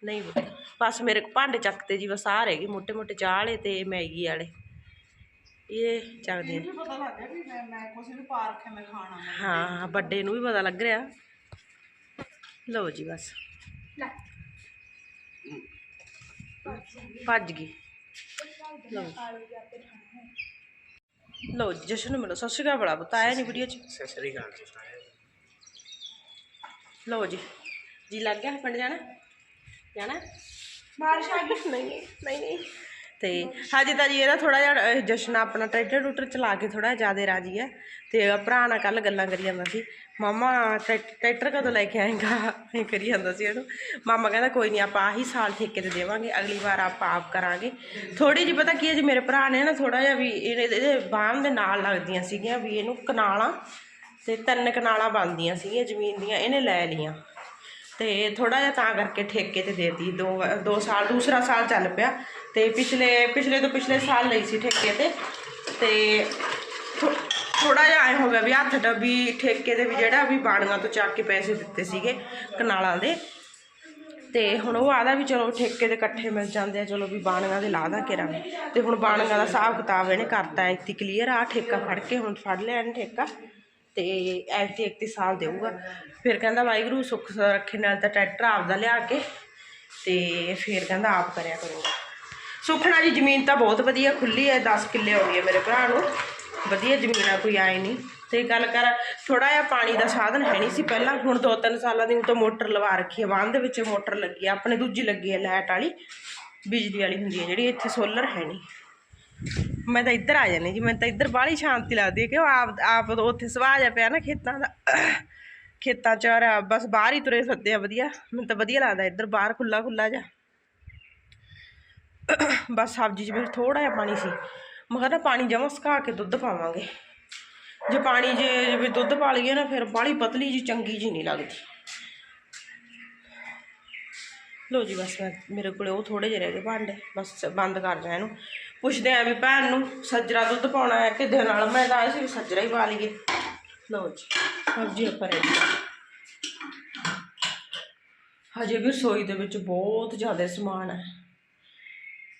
ਨਹੀਂ ਬਸ ਮੇਰੇ ਭਾਂਡੇ ਚੱਕਤੇ ਜੀ ਬਸ ਆ ਰਹਿ ਗਏ ਮੋٹے ਮੋٹے ਚਾਹ ਵਾਲੇ ਤੇ ਮੈਗੀ ਵਾਲੇ। ਇਹ ਚੱਕਦੇ ਇਹ ਵੀ ਪਤਾ ਲੱਗ ਗਿਆ ਵੀ ਮੈਂ ਮੈਂ ਕੁਛ ਨੂੰ ਪਾਰਕ ਹੈ ਮੈਂ ਖਾਣਾ ਮੈਂ ਹਾਂ ਵੱਡੇ ਨੂੰ ਵੀ ਪਤਾ ਲੱਗ ਰਿਹਾ। ਲਓ ਜੀ ਬਸ। ਭੱਜ ਗਈ। ਲਓ ਲਓ ਜੀ, ਜਸ਼ਨ ਨੂੰ ਮਿਲੋ। ਸਤਿ ਸ਼੍ਰੀ ਅਕਾਲ ਬੜਾ ਬਤਾਇਆ ਨਹੀਂ ਵੀਡੀਓ ਚ? ਸਤਿ ਸ੍ਰੀ ਅਕਾਲ। ਲਓ ਜੀ। ਜੀ ਲੱਗ ਗਿਆ ਪਿੰਡ ਜਾਣਾ? ਜਾਣਾ? ਬਾਰਿਸ਼ ਆ ਗਈ। ਨਹੀਂ ਨਹੀਂ ਨਹੀਂ। ਤੇ ਹਜੇ ਤਾਂ ਜੀ ਇਹਦਾ ਥੋੜਾ ਜਿਹਾ ਅਹ, ਜਸ਼ਨ ਆਪਣਾ ਟਰੈਕਟਰ ਟੂਟਰ ਚਲਾ ਕੇ ਥੋੜਾ ਜ਼ਿਆਦਾ ਰਾਜੀ ਹੈ। ਤੇ ਭਰਾ ਨਾਲ ਕੱਲ ਗੱਲਾਂ ਕਰੀ ਜਾਂਦਾ ਸੀ। ਮਾਮਾ ਟਰੈਕਟਰ ਕਦੋਂ ਲੈ ਕੇ ਆਏਗਾ? ਇਹ ਕਰੀ ਜਾਂਦਾ ਸੀ ਇਹਨੂੰ। ਮਾਮਾ ਕਹਿੰਦਾ ਕੋਈ ਨਹੀਂ ਆਪਾਂ ਆਹੀ ਸਾਲ ਠੇਕੇ ਤੇ ਦੇਵਾਂਗੇ ਅਗਲੀ ਵਾਰ ਆਪਾਂ ਆਪ ਕਰਾਂਗੇ। ਥੋੜੀ ਜਿਹੀ ਪਤਾ ਕੀ ਹੈ ਜੀ ਮੇਰੇ ਭਰਾ ਨੇ ਨਾ ਥੋੜਾ ਜਿਹਾ ਵੀ ਇਹਦੇ ਬਾਹਮ ਦੇ ਨਾਲ ਲੱਗਦੀਆਂ ਸੀਗੀਆਂ ਵੀ ਇਹਨੂੰ ਕਨਾਲਾਂ ਤੇ ਤਿੰਨ ਕਨਾਲਾਂ ਬਣਦੀਆਂ ਸੀਗੀਆਂ ਜ਼ਮੀਨ ਦੀਆਂ ਇਹਨੇ ਲੈ ਲਈਆਂ। ਤੇ ਥੋੜਾ ਜਿਹਾ ਤਾਂ ਕਰਕੇ ਠੇਕੇ ਤੇ ਦੇਤੀ। ਦੋ ਦੋ ਸਾਲ ਦੂਸਰਾ ਸਾਲ ਚੱਲ ਪਿਆ। ਤੇ ਪਿਛਲੇ ਪਿਛਲੇ ਤੋਂ ਪਿਛਲੇ ਸਾਲ ਲਈ ਸੀ ਠੇਕੇ ਤੇ। ਤੇ ਥੋੜਾ ਜਿਹਾ ਐ ਹੋ ਗਿਆ ਵੀ ਹੱਥ ਡੱਬੀ ਠੇਕੇ ਦੇ ਵੀ ਜਿਹੜਾ ਵੀ ਬਾਣੀਆਂ ਤੋਂ ਚੱਕ ਕੇ ਪੈਸੇ ਦਿੱਤੇ ਸੀਗੇ ਕਨਾਲਾਂ ਦੇ। ਤੇ ਹੁਣ ਉਹ ਆਦਾ ਵੀ ਚਲੋ ਠੇਕੇ ਦੇ ਇਕੱਠੇ ਮਿਲ ਜਾਂਦੇ ਆ, ਚਲੋ ਵੀ ਬਾਣੀਆਂ ਦੇ ਲਾ ਦਾਂ ਕਰਾਂਗੇ ਤੇ ਹੁਣ ਬਾਣੀਆਂ ਦਾ ਹਿਸਾਬ ਕਿਤਾਬ ਇਹਨੇ ਕਰਤਾ ਐਤੀ ਕਲੀਅਰ ਆ, ਠੇਕਾ ਫੜ ਕੇ ਹੁਣ ਫੜ ਲਿਆ ਇਹਨੇ ਠੇਕਾ। ਤੇ ਐਤੀ 31 ਸਾਲ ਦੇਊਗਾ। ਫਿਰ ਕਹਿੰਦਾ ਵਾਹਿਗੁਰੂ ਸੁੱਖ ਰੱਖੇ, ਨਾਲ ਤਾਂ ਟਰੈਕਟਰ ਆਪਦਾ ਲਿਆ ਕੇ ਤੇ ਫਿਰ ਕਹਿੰਦਾ ਆਪ ਕਰਿਆ ਕਰੂਗਾ। ਸੁਖਣਾ ਜੀ, ਜ਼ਮੀਨ ਤਾਂ ਬਹੁਤ ਵਧੀਆ ਖੁੱਲੀ ਹੈ 10 ਕਿੱਲੇ ਹੋ ਗਈ ਹੈ ਮੇਰੇ ਭਰਾ ਨੂੰ। ਵਧੀਆ ਜ਼ਮੀਨ ਆ, ਕੋਈ ਆਏ ਨਹੀਂ। ਤੇ ਗੱਲ ਕਰ ਥੋੜਾ ਜਿਹਾ ਪਾਣੀ ਦਾ ਸਾਧਨ ਹੈ ਨਹੀਂ ਸੀ ਪਹਿਲਾਂ। ਹੁਣ ਦੋ ਤਿੰਨ ਸਾਲਾਂ ਦੀ ਹੁਣ ਤਾਂ ਮੋਟਰ ਲਵਾ ਰੱਖੀ ਹੈ। ਵਾਹਨ ਦੇ ਵਿੱਚ ਮੋਟਰ ਲੱਗੀ ਹੈ ਆਪਣੇ ਦੂਜੀ ਲੱਗੀ ਹੈ ਲਾਈਟ ਵਾਲੀ। ਬਿਜਲੀ ਵਾਲੀ ਹੁੰਦੀ ਹੈ ਜਿਹੜੀ, ਇੱਥੇ ਸੋਲਰ ਹੈ ਨਹੀਂ। ਮੈਂ ਤਾਂ ਇੱਧਰ ਆ ਜਾਂਦੀ ਜੀ ਮੈਨੂੰ ਤਾਂ ਇੱਧਰ ਬਾਹਲੀ ਸ਼ਾਂਤੀ ਲੱਗਦੀ ਹੈ ਕਿ ਉਹ ਆਪ ਆਪ ਉੱਥੇ ਸੁਭਾਅ ਜਿਹਾ ਪਿਆ ਨਾ ਖੇਤਾਂ ਦਾ। ਖੇਤਾਂ ਚ ਬਸ ਬਾਹਰ ਹੀ ਤੁਰੇ ਫਿਰਦੇ ਆ ਵਧੀਆ। ਮੈਨੂੰ ਤਾਂ ਵਧੀਆ ਲੱਗਦਾ ਇੱਧਰ ਬਾਹਰ ਖੁੱਲਾ ਖੁੱਲਾ ਜਿਹਾ। ਬਸ ਸਬਜ਼ੀ 'ਚ ਵੀ ਥੋੜਾ ਜਿਹਾ ਪਾਣੀ ਸੀ। ਮੈਂ ਕਹਿੰਦਾ ਪਾਣੀ ਜਮਾਂ ਸੁਕਾ ਕੇ ਦੁੱਧ ਪਾਵਾਂਗੇ। ਜੇ ਪਾਣੀ ਜੇ ਵੀ ਦੁੱਧ ਪਾ ਲਈਏ ਨਾ ਫਿਰ ਬਾਹਲੀ ਪਤਲੀ ਜੀ ਚੰਗੀ ਜੀ ਨਹੀਂ ਲੱਗਦੀ। ਲੋ ਜੀ ਬਸ ਮੈਂ ਮੇਰੇ ਕੋਲੇ ਉਹ ਥੋੜੇ ਜਿਹੇ ਰਹਿ ਗਏ ਭਾਂਡੇ। ਬਸ ਬੰਦ ਕਰ ਜਾ ਇਹਨੂੰ। ਪੁੱਛਦੇ ਆ ਵੀ ਭੈਣ ਨੂੰ ਸੱਜਰਾ ਦੁੱਧ ਪਾਉਣਾ ਹੈ ਕਿਦੇ ਨਾਲ? ਮੈਂ ਤਾਂ ਆਇਆ ਸੀ ਵੀ ਸੱਜਰਾ ਹੀ ਪਾ ਲਈਏ। ਲਓ ਜੀ ਸਬਜ਼ੀ ਆਪਾਂ ਰੈਡੀ ਹਜੇ ਵੀ ਰਸੋਈ ਦੇ ਵਿੱਚ ਬਹੁਤ ਜ਼ਿਆਦਾ ਸਮਾਨ ਹੈ।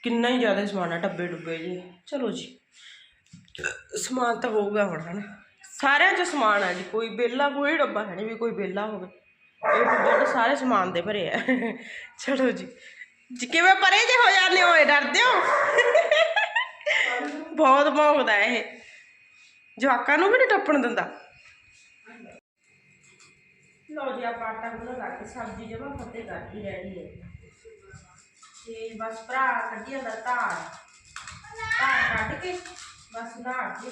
ਕਿੰਨਾ ਹੀ ਜ਼ਿਆਦਾ ਸਮਾਨ ਹੈ ਡੱਬੇ ਡੁੱਬੇ ਜੀ। ਚਲੋ ਜੀ। ਸਮਾਨ ਤਾਂ ਹੋਊਗਾ ਹੁਣ, ਹਨਾ। ਸਾਰਿਆਂ 'ਚ ਸਮਾਨ ਹੈ ਜੀ, ਕੋਈ ਬੇਲਾ ਕੋਈ ਡੱਬਾ ਹੈ ਨਹੀਂ ਵੀ ਕੋਈ ਬੇਲਾ ਹੋਵੇ। ਇਹ ਜਿਹੜੇ ਸਾਰੇ ਸਮਾਨ ਦੇ ਭਰੇ ਆ। ਚਲੋ ਜੀ। ਜੀ, ਕਿਵੇਂ ਪਰੇ ਜੇ ਹੋ ਜਾਂਦੇ ਹੋਏ ਡਰਦੇ ਹੋ? ਬਹੁਤ ਭੌਂਕਦਾ ਇਹ। ਜਵਾਕਾਂ ਨੂੰ ਵੀ ਨਹੀਂ ਟੱਪਣ ਦਿੰਦਾ। ਲੋ ਜੀ, ਆਪਾਂ ਆਟਾ ਗੁੰਨ ਲਾ ਕੇ, ਸਬਜ਼ੀ ਜਮਾ ਫੱਤੇ ਕਰਦੀ ਰਹਿਣੀ ਹੈ। ਤੇ ਬਸ ਭਰਾ ਕੱਢੀ ਜਾਂਦਾ ਧਾਰ ਧਾਰ ਕੱਢ ਕੇ ਬਸ ਨਹਾ ਕੇ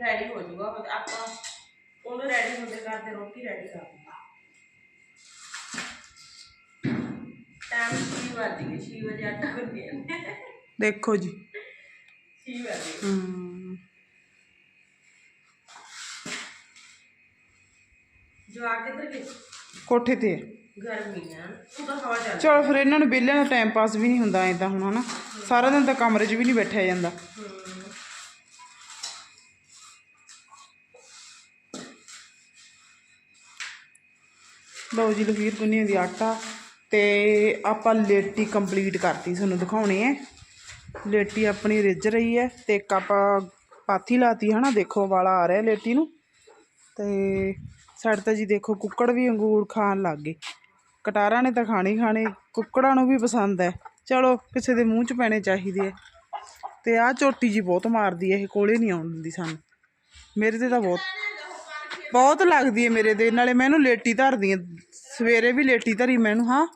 ਰੈਡੀ ਹੋ ਜਾਊਗਾ ਉਹ ਆਪਾਂ ਉਹਨੂੰ ਰੈਡੀ ਹੁੰਦੇ ਕਰਦੇ ਰੋਟੀ ਰੈਡੀ ਕਰ ਦਿੰਦਾ ਟਾਈਮ 6 ਵਜ ਗਏ 6 ਵਜੇ ਆਟਾ ਗੁੰਨ ਗਿਆ ਦੇਖੋ ਜੀ 6 ਵਜੇ ਹਮ ਜਵਾ ਕਿੱਧਰ ਗਏ ਕੋਠੇ ਤੇ ਹੈ। ਗਰਮੀ ਆ ਉਹ ਤਾਂ ਹਵਾ ਚੱਲ ਚਲੋ ਫਿਰ ਇਹਨਾਂ ਨੂੰ ਵਿਹਲਿਆਂ ਦਾ ਟਾਈਮ ਪਾਸ ਵੀ ਨਹੀਂ ਹੁੰਦਾ ਐ ਤਾਂ ਹੁਣ ਹਨਾ? ਸਾਰਾ ਦਿਨ ਤਾਂ ਕਮਰੇ 'ਚ ਵੀ ਨਹੀਂ ਬੈਠਿਆ ਜਾਂਦਾ। ਲਓ ਜੀ ਲਖੀਰ ਗੁੰਨੀ ਦੀ ਆਟਾ ਤੇ ਆਪਾਂ ਲੇਟੀ ਕੰਪਲੀਟ ਕਰਤੀ ਤੁਹਾਨੂੰ ਦਿਖਾਉਣੇ ਐ। ਲੇਟੀ ਆਪਣੀ ਰਿੱਝ ਰਹੀ ਹੈ ਤੇ ਇੱਕ ਆਪਾਂ ਪਾਥੀ ਲਾਤੀ ਹਨਾ? ਦੇਖੋ ਵਾਲਾ ਆ ਰਿਹਾ ਲੇਟੀ ਨੂੰ। ਤੇ ਸਾਡੇ ਤਾਂ ਜੀ ਦੇਖੋ ਕੁੱਕੜ ਵੀ ਅੰਗੂਰ ਖਾਣ ਲੱਗ ਗਏ। ਕਟਾਰਾਂ ਨੇ ਤਾਂ ਖਾਣੀ ਖਾਣੇ, ਕੁੱਕੜਾਂ ਨੂੰ ਵੀ ਪਸੰਦ ਹੈ ਚਲੋ, ਕਿਸੇ ਦੇ ਮੂੰਹ 'ਚ ਪੈਣੇ ਚਾਹੀਦੇ ਹੈ ਤੇ ਆਹ ਝੋਟੀ ਜੀ ਬਹੁਤ ਮਾਰਦੀ ਹੈ ਇਹ ਕੋਲੇ ਨਹੀਂ ਆਉਣ ਦਿੰਦੀ ਸਾਨੂੰ। ਮੇਰੇ ਤੇ ਤਾਂ ਬਹੁਤ ਬਹੁਤ ਲੱਗਦੀ ਹੈ ਮੇਰੇ ਦੇ ਨਾਲੇ ਮੈਂ ਇਹਨੂੰ ਲੇਟੀ ਧਰਦੀ ਹਾਂ ਸਵੇਰੇ ਵੀ ਲੇਟੀ ਧਰੀ ਮੈਂ ਇਹਨੂੰ, ਹਾਂ।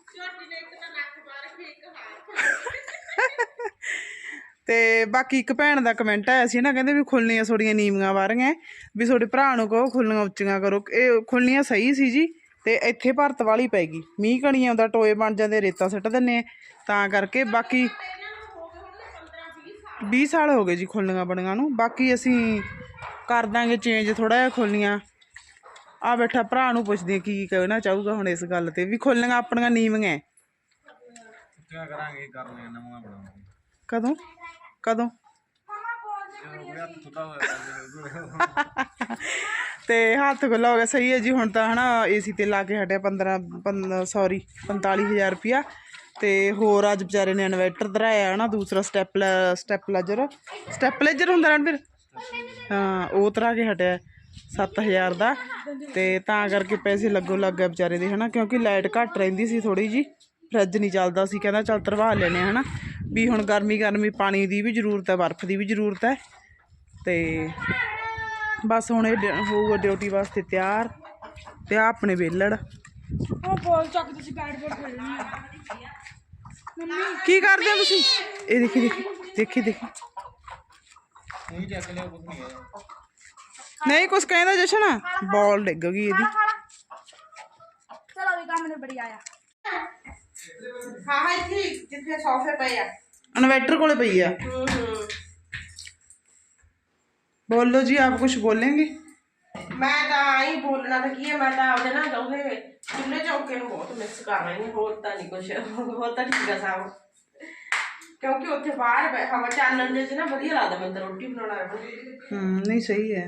ਤੇ ਬਾਕੀ ਇੱਕ ਭੈਣ ਦਾ ਕਮੈਂਟ ਆਇਆ ਸੀ ਨਾ, ਕਹਿੰਦੇ ਵੀ ਖੁੱਲਣੀਆਂ ਥੋੜੀਆਂ ਨੀਵੀਆਂ ਵਾਰੀਆਂ ਵੀ ਤੁਹਾਡੇ ਭਰਾ ਨੂੰ ਕਹੋ ਖੁੱਲਣੀਆਂ ਉੱਚੀਆਂ ਕਰੋ। ਇਹ ਖੁੱਲਣੀਆਂ ਸਹੀ ਸੀ ਜੀ। ਤੇ ਇੱਥੇ ਭਰਤ ਵਾਲੀ ਪੈ ਗਈ। ਮੀਂਹ ਕਣੀਆਂ ਦਾ ਟੋਏ ਬਣ ਜਾਂਦੇ ਰੇਤਾ ਸਿੱਟ ਦਿੰਨੇ ਤਾਂ ਕਰਕੇ ਬਾਕੀ 20 ਸਾਲ ਹੋ ਗਏ ਜੀ ਖੁੱਲਣੀਆਂ ਬਣੀਆਂ ਨੂੰ। ਬਾਕੀ ਅਸੀਂ ਕਰ ਦਾਂਗੇ ਚੇਂਜ ਥੋੜਾ ਜਿਹਾ ਖੁੱਲਣੀਆਂ ਆ ਬੈਠਾ ਭਰਾ ਨੂੰ ਪੁੱਛਦੇ ਕੀ ਕਹਿਣਾ ਚਾਹੂਗਾ ਹੁਣ ਇਸ ਗੱਲ ਤੇ ਵੀ ਖੁੱਲਣੀਆਂ ਆਪਣੀਆਂ ਨੀਵੀਆਂ। ਕਿਆ ਕਰਾਂਗੇ ਕਰਨੀਆਂ ਨਵਾਂ ਬਣਾਵਾਂਗੇ। ਕਦੋਂ? ਕਦੋਂ? [LAUGHS] ਜਦੋਂ ਹੱਥ ਸੁੱਤਾ ਤੇ ਹੱਥ ਖੁੱਲਾ ਹੋ ਗਿਆ, ਸਹੀ ਹੈ ਜੀ, ਹੁਣ ਤਾਂ ਹਨਾ ਏਸੀ ਤੇ ਲਾ ਕੇ ਹਟਿਆ 15 ਸੌਰੀ 45000 ਰੁਪਿਆ ਤੇ ਹੋਰ ਅੱਜ ਵਿਚਾਰੇ ਨੇ ਇਨਵਰਟਰ ਧਰਾਇਆ ਹਨਾ, ਦੂਸਰਾ ਸਟੈਪਲਾ ਸਟੈਪਲਾਈਜ਼ਰ ਸਟੈਪਲਾਈਜ਼ਰ ਹੁੰਦਾ ਰਣਵੀਰ ਹਾਂ, ਉਹ ਧਰਾ ਕੇ ਹਟਿਆ 7000 ਦਾ। ਤੇ ਤਾਂ ਕਰਕੇ ਪੈਸੇ ਲੱਗੋ ਲੱਗ ਗਏ ਵਿਚਾਰੇ ਦੇ ਹਨਾ, ਕਿਉਂਕਿ ਲਾਈਟ ਘੱਟ ਰਹਿੰਦੀ ਸੀ ਥੋੜੀ ਜੀ ਫਰਿੱਜ ਨਹੀਂ ਚੱਲਦਾ ਸੀ, ਕਹਿੰਦਾ ਚੱਲ ਧਰਵਾ ਲੈਨੇ ਆ ਹਨਾ। ਵੀ ਹੁਣ ਗਰਮੀ ਗਰਮੀ ਪਾਣੀ ਦੀ ਵੀ ਜ਼ਰੂਰਤ ਹੈ, ਬਰਫ਼ ਦੀ ਵੀ ਜ਼ਰੂਰਤ ਹੈ। ਤੇ ਬਸ ਹੁਣ ਇਹ ਡ- ਹੋਊਗਾ ਡਿਊਟੀ ਵਾਸਤੇ ਤਿਆਰ ਤੇ ਆ ਆਪਣੇ ਵੇਲੜ। ਉਹ ਬੋਲ ਚੱਕ ਤੁਸੀਂ ਬੈਟ ਬਾਲ ਖੇਡਣੀ ਆ। ਕੀ ਕਰਦੇ ਹੋ ਤੁਸੀਂ? ਇਹ ਦੇਖੀ ਦੇਖੀ ਦੇਖੀ ਦੇਖੀ। ਨਹੀਂ ਚੱਕ ਲਿਆ ਕੁਝ ਨਹੀਂ ਹੈ ਨਹੀਂ ਕੁਛ ਕਹਿੰਦਾ ਜਸ਼ਨ? ਬਾਲ ਡਿੱਗ ਗਈ ਇਹਦੀ। ਚਲੋ ਵੀ ਕੰਮ ਨੇ ਬੜੀ ਆਇਆ ਹਾਂ ਹਾਂ ਇੱਥੇ ਜਿੱਥੇ ਸੋਫੇ ਪਏ ਆ। ਇਨਵਰਟਰ ਕੋਲੇ ਪਈ ਆ। ਹੂੰ। ਹੂੰ ਬੋਲੋ ਜੀ ਆਪ ਕੁਝ ਬੋलेंगे ਮੈਂ ਤਾਂ ਆਈ ਬੋਲਣਾ ਤਾਂ ਕੀ ਹੈ ਮੈਂ ਤਾਂ ਉਹਦੇ ਨਾਲ ਉਹਦੇ ਚੁੱਲ੍ਹੇ ਚੌਕੇ ਨੂੰ ਬਹੁਤ ਮਿਸ ਕਰ ਰਹੀ ਹਾਂ ਹੋਰ ਤਾਂ ਨਹੀਂ ਕੁਛ ਹੋਰ ਤਾਂ ਠੀਕ ਆ ਸਭ ਕਿਉਂਕਿ ਉੱਥੇ ਬਾਹਰ ਬੈ- ਹਵਾ ਚਾਨਣ ਦੇ ਚ ਨਾ ਵਧੀਆ ਲੱਗਦਾ ਮੈਨੂੰ ਤਾਂ ਰੋਟੀ ਬਣਾਉਣਾ ਰਬਣ ਹੂੰ ਨਹੀਂ ਸਹੀ ਹੈ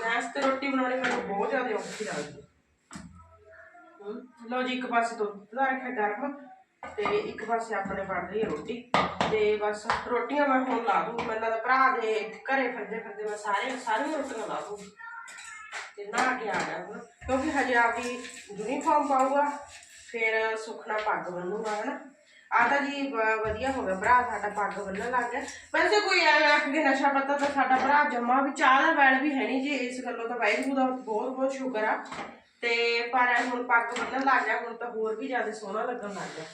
ਗੈਸ ਤੇ ਰੋਟੀ ਬਣਾਉਣੀ ਮੈਨੂੰ ਬਹੁਤ ਜ਼ਿਆਦਾ ਔਖੀ ਲੱਗਦੀ ਹਮ, ਲਓ ਜੀ ਇੱਕ ਪਾਸੇ ਦੁੱਧ ਦਾ ਰੱਖਿਆ ਗਰਮ ਤੇ ਇੱਕ ਪਾਸੇ ਆਪਣੇ ਬਣ ਰਹੀ ਹੈ ਰੋਟੀ। ਤੇ ਬਸ ਰੋਟੀਆਂ ਮੈਂ ਹੁਣ ਲਾ ਦੂੰ। ਮੈਨੂੰ ਤਾਂ ਭਰਾ ਦੇ ਘਰੇ ਫਿਰਦੇ ਫਿਰਦੇ ਮੈਂ ਸਾਰੇ ਸਾਰੀਆਂ ਰੋਟੀਆਂ ਲਾ ਦੂੰ। ਤੇ ਨਹਾ ਕੇ ਆ ਗਿਆ ਹੁਣ। ਕਿਉਂਕਿ ਹਜੇ ਆਪਦੀ ਯੂਨੀਫਾਰਮ ਪਾਊਗਾ, ਫਿਰ ਸੁਖਣਾ ਪੱਗ ਬੰਨੂਗਾ, ਹਨਾ। ਆ ਤਾਂ ਜੀ ਵਧੀਆ ਹੋ ਗਿਆ। ਭਰਾ ਸਾਡਾ ਪੱਗ ਬੰਨਣ ਲੱਗ ਗਿਆ। ਵੈਸੇ ਕੋਈ ਐ ਰੱਖ ਕੇ ਨਸ਼ਾ ਪਤਾ ਤਾਂ ਸਾਡਾ ਭਰਾ ਜਮਾ ਵੀ ਚਾਹ ਦਾ ਵੈਲ ਵੀ ਹੈ ਨਹੀਂ ਜੀ। ਇਸ ਗੱਲੋਂ ਤਾਂ ਵਾਹਿਗੁਰੂ ਦਾ ਬਹੁਤ ਬਹੁਤ ਸ਼ੁਕਰ ਆ। ਤੇ ਪਰ ਹੁਣ ਪੱਗ ਬੰਨਣ ਲੱਗ ਗਿਆ ਹੁਣ ਤਾਂ ਹੋਰ ਵੀ ਜ਼ਿਆਦਾ ਸੋਹਣਾ ਲੱਗਣ ਲੱਗ ਗਿਆ।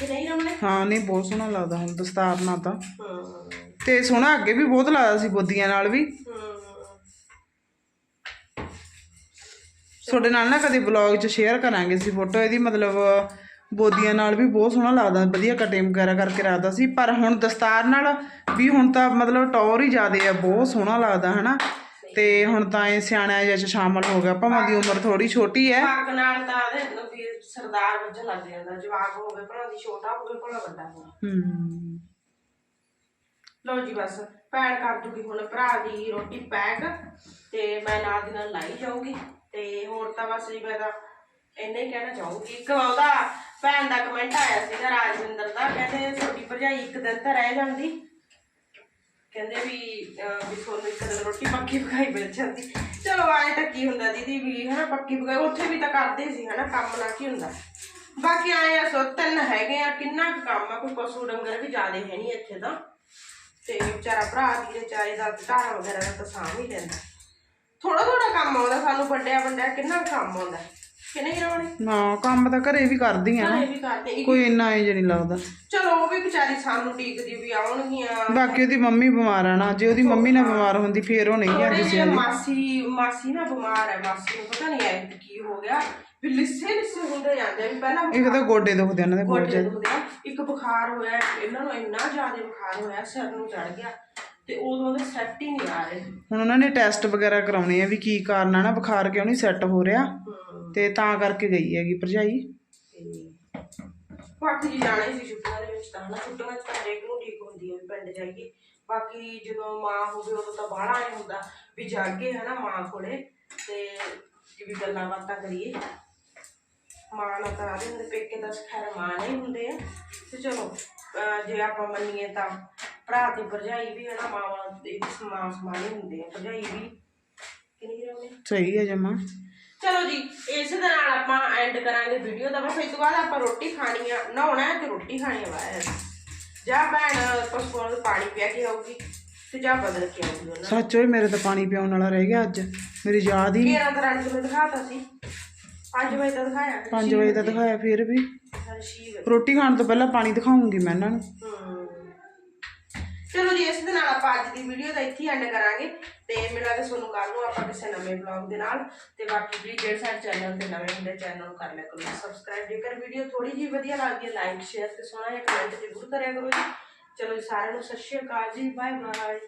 ਕਿ ਨਹੀਂ ਰਮਨੇ? ਹਾਂ ਨਹੀਂ ਬਹੁਤ ਸੋਹਣਾ ਲੱਗਦਾ ਹੁਣ ਦਸਤਾਰ ਨਾਲ ਤਾਂ। ਹੂੰ। ਤੇ ਸੋਹਣਾ ਅੱਗੇ ਵੀ ਬਹੁਤ ਲੱਗਦਾ ਸੀ ਬੋਦੀਆਂ ਨਾਲ ਵੀ। ਤੁਹਾਡੇ ਨਾਲ ਨਾ ਕਦੇ ਵਲੌਗ 'ਚ ਸ਼ੇਅਰ ਕਰਾਂਗੇ ਸੀ ਫੋਟੋ ਇਹਦੀ ਮਤਲਬ ਬੋਦੀਆਂ ਨਾਲ ਵੀ ਬਹੁਤ ਸੋਹਣਾ ਲੱਗਦਾ ਵਧੀਆ ਕਟਿੰਗ ਵਗੈਰਾ ਕਰਕੇ ਰੱਖਦਾ ਸੀ। ਪਰ ਹੁਣ ਦਸਤਾਰ ਨਾਲ ਵੀ ਹੁਣ ਤਾਂ ਮਤਲਬ ਟੌਰ ਹੀ ਜ਼ਿਆਦੇ ਆ ਬਹੁਤ ਸੋਹਣਾ ਲੱਗਦਾ ਹਨਾ? ਤੇ ਹੁਣ ਤਾਂ ਇਹ ਸਿਆਣਿਆਂ ਜਿਹੇ 'ਚ ਸ਼ਾਮਲ ਹੋ ਗਿਆ। ਭਾਵੇਂ ਦੀ ਉਮਰ ਥੋੜੀ ਛੋਟੀ ਹੈ। ਪੱਗ ਨਾਲ ਤਾਂ ਉਹਦੇ ਨੂੰ ਵੀ ਸਰਦਾਰ ਵੱਜਣ ਲੱਗ ਜਾਂਦਾ। ਜਵਾਕ ਹੋਵੇ ਭਲਾ ਦੀ ਛੋਟਾ ਹੋਵੇ ਭਲਾ ਵੱਡਾ ਹੋਵੇ ਹੂੰ। ਲਓ ਜੀ ਬਸ ਭੈਣ ਕਰ ਦੂਗੀ ਹੁਣ ਭਰਾ ਦੀ ਰੋਟੀ ਪੈਕ ਤੇ ਮੈਂ ਨਾਲ ਦੀ ਨਾਲ ਲਾਈ ਜਾਊਂਗੀ। ਤੇ ਹੋਰ ਤਾਂ ਬਸ ਜੀ ਮੈਂ ਤਾਂ ਇੰਨਾ ਹੀ ਕਹਿਣਾ ਚਾਹੂੰਗੀ। ਇੱਕ ਉਹਦਾ ਭੈਣ ਦਾ ਕਮੈਂਟ ਆਇਆ ਸੀਗਾ ਰਾਜਵਿੰਦਰ ਦਾ। ਕਹਿੰਦੇ ਤੁਹਾਡੀ ਭਰਜਾਈ ਇੱਕ ਦਿਨ ਤਾਂ ਰਹਿ ਜਾਂਦੀ। ਕਹਿੰਦੇ ਵੀ ਵੀ ਤੁਹਾਨੂੰ ਇੱਕ ਦਿਨ ਰੋਟੀ ਪੱਕੀ ਪਕਾਈ ਮਿਲ ਜਾਂਦੀ। ਚਲੋ, ਆਏ ਤਾਂ ਕੀ ਹੁੰਦਾ ਦੀਦੀ ਵੀ, ਹਨਾ, ਪੱਕੀ ਪਕਾਈ, ਉੱਥੇ ਵੀ ਤਾਂ ਕਰਦੇ ਸੀ, ਹਨਾ, ਕੰਮ ਨਾ ਕੀ ਹੁੰਦਾ। ਬਾਕੀ ਆਏ ਆ ਸੋ, ਤਿੰਨ ਹੈਗੇ ਆ, ਕਿੰਨਾ ਕੁ ਕੰਮ ਆ, ਕੋਈ ਪਸ਼ੂ ਡੰਗਰ ਵੀ ਜ਼ਿਆਦੇ ਹੈ ਨਹੀਂ ਇੱਥੇ ਤਾਂ। ਤੇ ਵਿਚਾਰਾ ਭਰਾ ਦੀ ਚਾਰੇ ਦਾ ਧਾਰਾ ਵਗੈਰਾ ਦਾ ਤਾਂ ਸਾਂਭ ਹੀ ਲੈਂਦਾ। ਥੋੜਾ ਥੋੜਾ ਕੰਮ ਆਉਂਦਾ, ਸਾਨੂੰ ਵੱਡਿਆ ਵੱਡਿਆ ਕਿੰਨਾ ਕੁ ਕੰਮ ਆਉਂਦਾ। ਕਿ ਨਹੀਂ ਰਵਣੇ ਨਾ ਕੰਮ ਤਾਂ ਘਰੇ ਵੀ ਕਰਦੀ ਆ ਨਾ ਇਹ ਵੀ ਕਰਦੇ। ਇੱਕ- ਕੋਈ ਇੰਨਾ ਇੰਜ ਨਹੀਂ ਲੱਗਦਾ। ਚਲੋ ਉਹ ਵੀ ਵਿਚਾਰੀ ਸਾਨੂੰ ਡੀਕਦੀ ਵੀ ਆਉਣਗੀਆਂ। ਬਾਕੀ ਉਹਦੀ ਮੰਮੀ ਬਿਮਾਰ ਆ ਨਾ ਜੇ ਉਹਦੀ ਮੰਮੀ ਨਾ ਬਿਮਾਰ ਹੁੰਦੀ ਫੇਰ ਉਹ ਨਹੀਂ ਜਾਂਦੀ ਸੀ ਜਿਹੇ ਮਾਸੀ ਮਾਸੀ ਨਾ ਬਿਮਾਰ ਹੈ ਮਾਸੀ ਨੂੰ ਪਤਾ ਨਹੀਂ ਐ ਕੀ ਹੋ ਗਿਆ। ਵੀ ਲਿੱਸੇ ਲਿੱਸੇ ਹੁੰਦੇ ਜਾਂਦੇ ਆ ਵੀ ਪਹਿਲਾਂ ਇੱਕ ਤਾਂ ਗੋਡੇ ਦੁਖਦੇ ਉਹਨਾਂ ਦੇ ਬਹੁਤ ਗੋਡੇ ਜ਼ਿਆਦਾ ਦੁਖਦੇ ਆ। ਇੱਕ ਬੁਖਾਰ ਹੋਇਆ ਇਹਨਾਂ ਨੂੰ ਇੰਨਾ ਜ਼ਿਆਦਾ ਬੁਖਾਰ ਹੋਇਆ ਸਿਰ ਨੂੰ ਚੜ ਗਿਆ। ਤੇ ਉਦੋਂ ਦੇ ਸੈੱਟ ਹੀ ਨਹੀਂ ਆ ਰਹੇ। ਹੁਣ ਉਹਨਾਂ ਨੇ ਟੈਸਟ ਵਗੈਰਾ ਕਰਾਉਣੇ ਆ ਵੀ ਕੀ ਕਾਰਨ ਆ ਨਾ ਬੁਖਾਰ ਕਿਉਂ ਨਹੀਂ ਸੈੱਟ ਹੋ ਰਿਹਾ? ਤੇ ਤਾਂ ਕਰਕੇ ਗਈ ਹੈਗੀ ਭਰਜਾਈ। ਬਾਕੀ ਜੀ ਜਾਣਾ ਹੀ ਸੀ ਛੁੱਟੀਆਂ ਦੇ ਵਿੱਚ ਤਾਂ ਹਨਾ? ਛੁੱਟੀਆਂ 'ਚ ਤਾਂ ਹਰੇਕ ਨੂੰ ਠੀਕ ਹੁੰਦੀ ਹੈ ਵੀ ਪਿੰਡ ਜਾਈਏ। ਬਾਕੀ ਜਦੋਂ ਮਾਂ ਹੋਵੇ ਉਦੋਂ ਤਾਂ ਬਾਹਲਾ ਨਹੀਂ ਹੁੰਦਾ ਵੀ ਜਾਗੇ ਹਨਾ ਮਾਂ ਕੋਲੇ। ਤੇ ਵੀ ਗੱਲਾਂ ਬਾਤਾਂ ਕਰੀਏ। ਮਾਂ ਨਾਲ ਤਾਂ ਆਦੇ ਹੁੰਦੇ ਪੇਕੇ ਤਾਂ ਖੈਰ ਮਾਂ ਨਹੀਂ ਹੁੰਦੇ ਆ। ਤੇ ਚਲੋ ਜੇ ਆਪਾਂ ਮੰਨੀਏ ਤਾਂ ਭਰਾ ਤੇ ਭਰਜਾਈ ਵੀ ਹੈ ਨਾ ਮਾਵਾਂ ਦੇ ਵੀ ਸਮਾਨ ਸਮਾਨੇ ਹੁੰਦੇ ਆ ਭਰਜਾਈ ਵੀ। ਕਿੰਨੀ ਰਹਿੰਦੇ ਸਹੀ ਹੈ ਜਮਾ। ਚਲੋ ਜੀ ਇਸ ਦੇ ਨਾਲ ਆਪਾਂ ਐਂਡ ਕਰਾਂਗੇ ਵੀਡੀਓ ਦਾ। ਬਸ ਇਸ ਤੋਂ ਬਾਅਦ ਆਪਾਂ ਰੋਟੀ ਖਾਣੀ ਆ ਨਹਾਉਣਾ ਹੈ ਤੇ ਰੋਟੀ ਖਾਣੀ ਆ ਬਾਹਰ। ਜਾਂ ਭੈਣ ਪਸ਼ੂਆਂ ਨੂੰ ਪਾਣੀ ਪਿਆ ਕੇ ਆਊਗੀ ਤੇ ਜਾਂ ਬਦਲ ਕੇ ਆਊਗੀ ਉਹਨਾਂ ਸੱਚ ਓਏ ਮੇਰੇ ਤਾਂ ਪਾਣੀ ਪਿਆਉਣ ਵਾਲਾ ਰਹਿ ਗਿਆ ਅੱਜ। ਮੇਰੀ ਯਾਦ ਹੀ ਨਹੀਂ। 13 ਦਾ ਰੰਗ ਨੂੰ ਦਿਖਾਤਾ ਸੀ। 5 ਵਜੇ ਦਾ ਦਿਖਾਇਆ। 5 ਵਜੇ ਦਾ ਦਿਖਾਇਆ ਫਿਰ ਵੀ। ਰੋਟੀ ਖਾਣ ਤੋਂ ਪਹਿਲਾਂ ਪਾਣੀ ਦਿਖਾਉਂਗੀ ਮੈਂ ਇਹਨਾਂ ਨੂੰ। ਚਲੋ ਜੀ, ਇਸ ਦੇ ਨਾਲ ਆਪਾਂ ਅੱਜ ਦੀ ਵੀਡੀਓ ਦਾ ਇੱਥੇ ਐਂਡ ਕਰਾਂਗੇ ਤੇ ਮਿਲਾਂਗੇ ਤੁਹਾਨੂੰ ਕੱਲ ਨੂੰ ਆਪਾਂ ਕਿਸੇ ਨਵੇਂ ਵਲੌਗ ਦੇ ਨਾਲ ਤੇ ਬਾਕੀ ਪਲੀਜ਼ ਜਿਹੜੇ ਸਾਡੇ ਚੈਨਲ ਤੇ ਨਵੇਂ ਹੁੰਦੇ ਚੈਨਲ ਨੂੰ ਕਰ ਲਿਆ ਕਰੋ ਸਬਸਕ੍ਰਾਈਬ ਜੇਕਰ ਵੀਡੀਓ ਥੋੜੀ ਜਿਹੀ ਵਧੀਆ ਲੱਗਦੀ ਹੈ ਲਾਈਕ ਸ਼ੇਅਰ ਤੇ ਸੋਹਣਾ ਜਿਹਾ ਕਮੈਂਟ ਜ਼ਰੂਰ ਕਰਿਆ ਕਰੋ ਜੀ। ਚਲੋ ਜੀ, ਸਾਰਿਆਂ ਨੂੰ ਸਤਿ ਸ਼੍ਰੀ ਅਕਾਲ ਜੀ ਬਾਏ ਬਾਏ